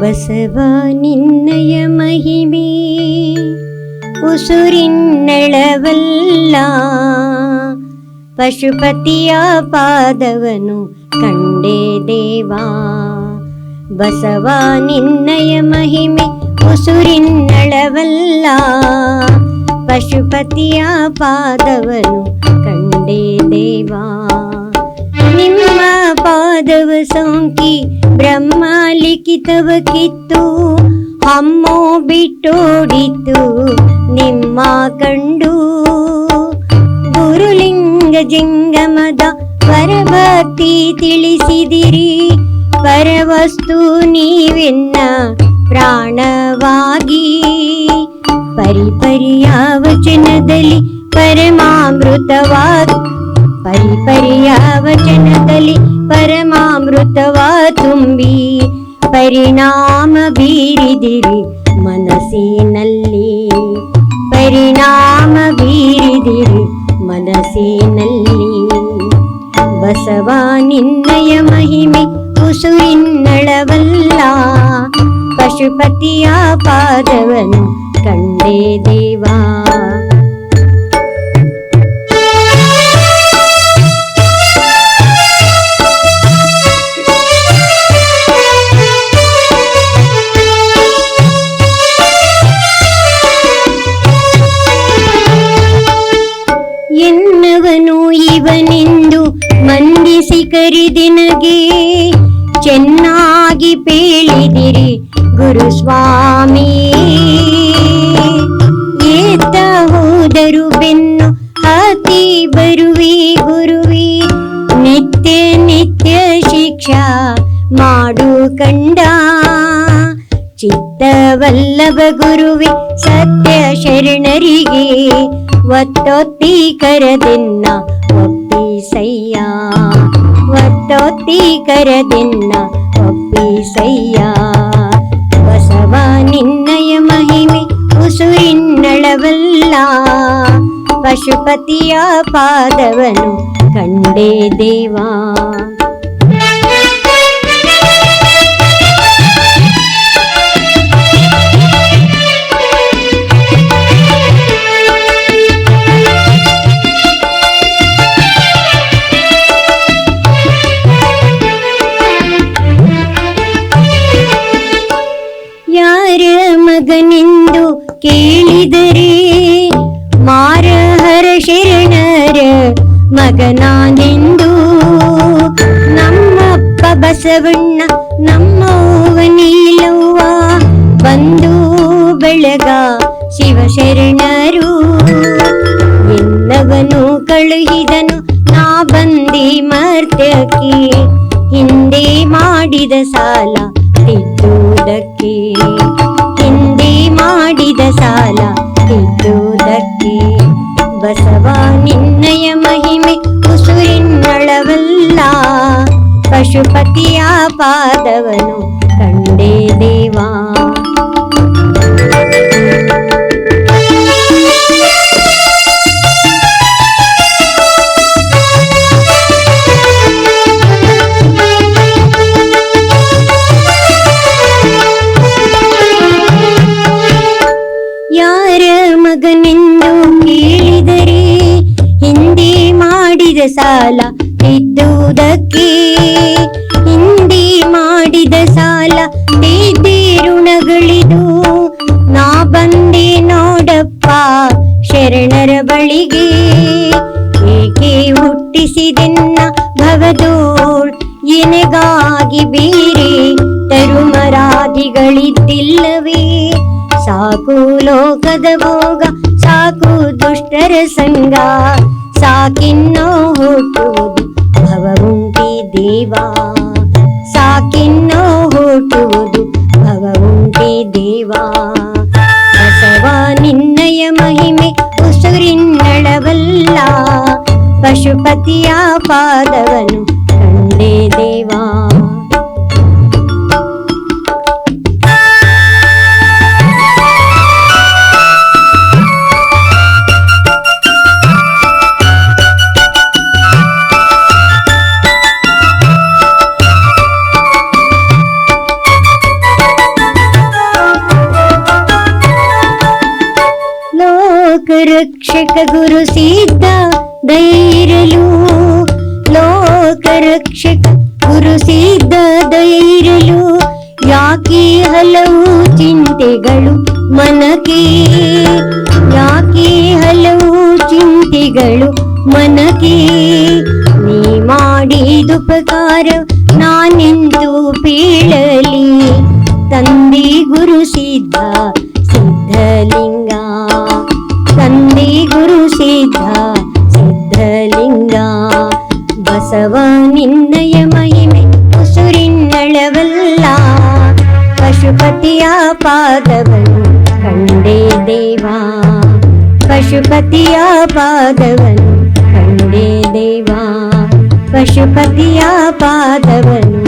ಬಸವ ನಿನ್ನಯ ಮಹಿಮೆ ಉಸುರಿನ್ನಳವಲ್ಲ ಪಶುಪತಿಯ ಪಾದವನು ಕಂಡೇ ದೇವಾ ಬಸವ ನಿನ್ನಯ ಮಹಿಮೆ ಉಸುರಿನ್ನಳವಲ್ಲ ಪಶುಪತಿಯ ಪಾದವನು ಕಂಡೇ ದೇವಾ ನಿಮ್ಮ ಪಾದವ ಸೋಂಕಿ ಬ್ರಹ್ಮ ಲಿಖಿತವ ಕಿತ್ತು, ಅಮ್ಮೋ ಬಿಟ್ಟೋಡಿತು ನಿಮ್ಮ ಕಂಡು. ಗುರುಲಿಂಗ ಜಂಗಮದ ಪರಭಕ್ತಿ ತಿಳಿಸಿದಿರಿ, ಪರವಸ್ತು ನೀವೆನ್ನ ಪ್ರಾಣವಾಗಿ. ಪರಿಪರಿಯ ವಚನದಲ್ಲಿ ಪರಮಾಮೃತವಾಗಿ, ಪರಿಪರಿಯ ಪರಮಾಮೃತವ ತುಂಬಿ ಪರಿಣಾಮ ಬೀರಿದಿರಿ ಮನಸ್ಸಿನಲ್ಲಿ ಪರಿಣಾಮ ಬೀರಿದಿರಿ ಮನಸ್ಸಿನಲ್ಲಿ ಬಸವ ನಿನ್ನಯ ಮಹಿಮೆ ಉಸುರಿನ್ನಳವಲ್ಲ ಪಶುಪತಿಯ ಪಾದವನು ಕರಿದಿನಗೆ ಚೆನ್ನಾಗಿ ಪೇಳಿದಿರಿ ಗುರುಸ್ವಾಮಿ ಏತ ಹೋದರು ಬೆನ್ನು ಅತಿ ಬರುವಿ ಗುರುವಿ. ನಿತ್ಯ ನಿತ್ಯ ಶಿಕ್ಷಾ ಮಾಡು ಕಂಡ. ಚಿತ್ತವಲ್ಲಭ ಗುರುವಿ ಸತ್ಯ ಶರಣರಿಗೆ ಒತ್ತೊತ್ತಿ ಕರದಿನ್ನ ಒಪ್ಪಿಸಯ್ಯ ಒತ್ತೊತ್ತಿ ಕರದಿನ್ನ ಒಪ್ಪಿಸಯ್ಯ ಬಸವ ನಿನ್ನಯ ಮಹಿಮೆ ಉಸುರಿನ್ನಳವಲ್ಲ ಪಶುಪತಿಯ ಪಾದವನು ಕಂಡೇ ದೇವಾ ಕೇಳಿದರೆ ಮಾರಹರ ಶರಣರ ಮಗನಾನೆಂದು ನಮ್ಮಪ್ಪ ಬಸವಣ್ಣ ನಮ್ಮವ್ವ ನೀಲವ್ವ ಬಂದು ಬೆಳಗ ಶಿವಶರಣರು. ಎಲ್ಲವನು ಕಳುಹಿದನು, ನಾ ಬಂದಿ ಮರ್ತ್ಯಕ್ಕೆ ಹಿಂದೆ ಮಾಡಿದ ಸಾಲ. ಪಶುಪತಿಯ ಪಾದವನು ಕಂಡೇ ದೇವಾ ಯಾರ ಮಗನೆಂದು ಕೇಳಿದರೆ ಹಿಂದೆ ಮಾಡಿದ ಸಾಲ ತಿದ್ದುವುದಕ್ಕೆ ಹಿಂದೆ ಮಾಡಿದ ಸಾಲ ಋಣಗಳಿದು? ನಾ ಬಂದೆ ನೋಡಪ್ಪ, ಶರಣರ ಬಳಿಗೆ. ಏಕೆ ಹುಟ್ಟಿಸಿದೆನ್ನ ಭವದೋಳ್ ಎನೆಗಾಗಿ ಬೇರೆ ತರುಮರಾದಿಗಳಿದ್ದಿಲ್ಲವೇ? ಸಾಕು ಲೋಕದ ಭೋಗ, ಸಾಕು ದುಷ್ಟರ ಸಂಗ ಸಾಕಿನ್ನೋ ಹುಟ್ಟುವುದು ಭವವುಂಟಿ ದೇವಾ. ಸಾಕಿನ್ನೋ ಹುಟ್ಟುವುದು ಭವವುಂಟಿ ದೇವಾ ಬಸವ ನಿನ್ನಯ ಮಹಿಮೆ ಉಸುರಿನ್ನಳವಲ್ಲ ಪಶುಪತಿಯ ಪಾದವನು ಲೋಕರಕ್ಷಕ ಗುರು ಸಿದ್ಧ ದೈರಲು ಲೋಕರಕ್ಷಕ ಗುರು ಸಿದ್ಧ ದೈರಲು ಯಾಕೆ ಹಲವು ಚಿಂತೆಗಳು ಮನಕ್ಕೆ? ಯಾಕೆ ಹಲವು ಚಿಂತೆಗಳು ಮನಕ್ಕೆ? ನೀ ಮಾಡಿದುಪಕಾರ ನಾನೆಂದು ಬೀಳಲಿ? ತಂದಿ ಗುರು ಸಿದ್ಧ, ಸಿದ್ಧಲಿಂಗ ತಂದೆ ಗುರು ಸಿದ್ಧ ಸಿದ್ಧಲಿಂಗ ಬಸವ ನಿನ್ನಯ ಮಹಿಮೆ ಉಸುರಿನ್ನಳವಲ್ಲ ಪಶುಪತಿಯ ಪಾದವನ್ನು ಕಂಡೇ ದೇವಾ ಪಶುಪತಿಯ ಪಾದವನ್ನು ಕಂಡೇ ದೇವಾ ಪಶುಪತಿಯ ಪಾದವನ್ನು